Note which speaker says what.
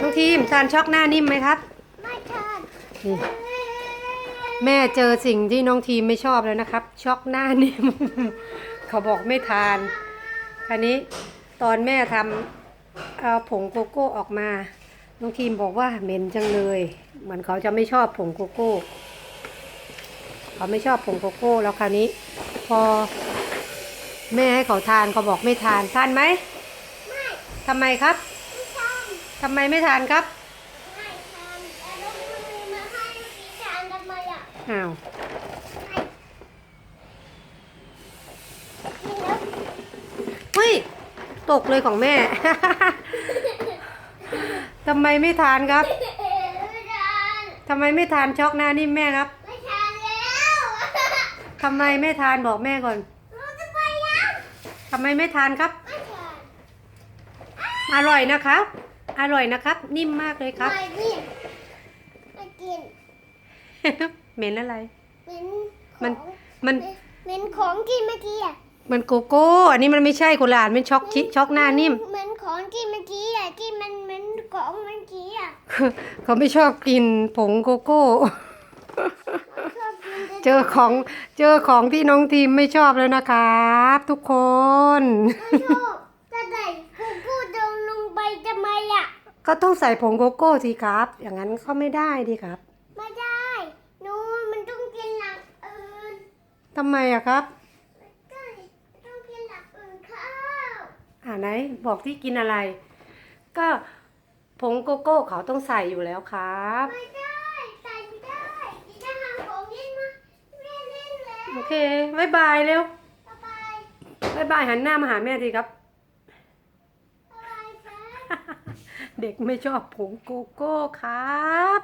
Speaker 1: น้องทีมทานช็อกหน้านิ่มไหมครับ
Speaker 2: ไม่ทาน
Speaker 1: นี่แม่เจอสิ่งที่น้องทีมไม่ชอบแล้วนะครับ ช็อกหน้านิ่ม เขาบอกไม่ทานคราวนี้ตอนแม่ทำเอาผงโกโก้ออกมา น้องทีมบอกว่าเหม็นจังเลย เหมือนเขาจะไม่ชอบผงโกโก้ เขาไม่ชอบผงโกโก้แล้วคราวนี้ พอ แม่ให้เขาทานเขาบอกไม่ทานทานไหม
Speaker 2: ไม่
Speaker 1: ทำไมครับ
Speaker 2: ไม่ ทาน
Speaker 1: ทำไมไม่ทานครับ
Speaker 2: ไม่ทานแต่ลูกมือมาให้พี่ทานทำไมอะ
Speaker 1: อ้าว
Speaker 2: ไม่นี่แล้ว
Speaker 1: เฮ้ยตกเลยของแม่ ทำไมไม่ทานครับ
Speaker 2: ไม่ทาน
Speaker 1: ทำไมไม่ทานช็อกหน้านิ่มแม่ครับ
Speaker 2: ไม่ทานแล้ว
Speaker 1: ทำไมไม่ทานบอกแม่ก่อน
Speaker 2: เราจะไปแล้ว
Speaker 1: ทำไมไม่ทานครับ
Speaker 2: ไม่ทาน
Speaker 1: อร่อยนะครับ อร่อยนะครับ นิ่มมากเลยครับ
Speaker 2: ไม่กินไม่กิน
Speaker 1: เหม็นอะไร
Speaker 2: เป็น
Speaker 1: มัน
Speaker 2: ของ
Speaker 1: มัน
Speaker 2: เป็นของกินเมื่อกี้อะ
Speaker 1: มันโกโก้ อันนี้มันไม่ใช่กุหลาบเป็นช็อกชิช็อกหน้านิ่ม
Speaker 2: เหมือนของกินเมื่อกี้อะที่มันเหมือนของเมื่อกี้อะ
Speaker 1: เขาไม่ชอบกินผงโกโก้
Speaker 2: ชอบกินแต่
Speaker 1: เจอของเจอของที่น้องทีมไม่ชอบแล้วนะครับ ทุกคน
Speaker 2: ไม่ชอบจะไหนกูกูเดินลงไปทำไมอะ
Speaker 1: ก็ต้องใส่ผงโกโก้สิครับ อย่างนั้นก็ไม่ได้ดีครับ
Speaker 2: ไม่ได้หนูมันต้องกินหลักอื่น
Speaker 1: ทำไมอะครับ
Speaker 2: ใช่ต้องกินหลักอื่นข้าว
Speaker 1: อ่าไหนบอกที่กินอะไร ก็ผงโกโก้เขาต้องใส่อยู่แล้วครับ
Speaker 2: ไม่ได้ใส่ไม่ได้ดิจะหาของเล่นมาแม่เล่นแล้ว
Speaker 1: โอเคบายบายเร็ว
Speaker 2: บ๊ายบาย
Speaker 1: บายบายหันหน้ามาหาแม่ทีครับ
Speaker 2: บ๊ายบายจ้า
Speaker 1: เด็กไม่ชอบผงโกโก้ครับ